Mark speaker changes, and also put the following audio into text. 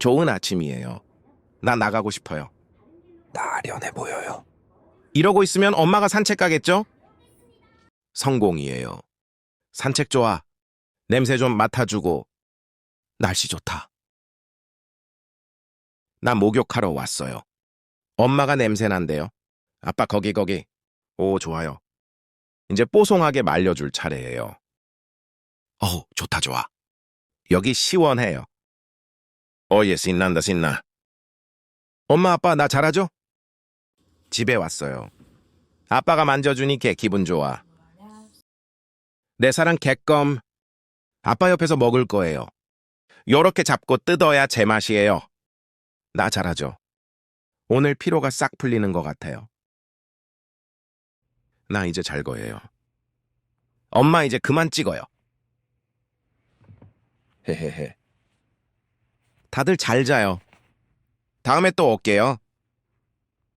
Speaker 1: 좋은 아침이에요. 나 나가고 싶어요.
Speaker 2: 나련해 보여요.
Speaker 1: 이러고 있으면 엄마가 산책 가겠죠? 성공이에요. 산책 좋아. 냄새 좀 맡아주고. 날씨 좋다. 나 목욕하러 왔어요. 엄마가 냄새 난대요. 아빠 거기 거기. 오 좋아요. 이제 뽀송하게 말려줄 차례예요. 어우 좋다 좋아. 여기 시원해요. 어예 신난다 신나. 엄마 아빠 나 잘하죠? 집에 왔어요. 아빠가 만져주니 개 기분 좋아. 내 사랑 개껌. 아빠 옆에서 먹을 거예요. 요렇게 잡고 뜯어야 제맛이에요. 나 잘하죠. 오늘 피로가 싹 풀리는 것 같아요. 나 이제 잘 거예요. 엄마 이제 그만 찍어요. 헤헤헤. 다들 잘 자요. 다음에 또 올게요.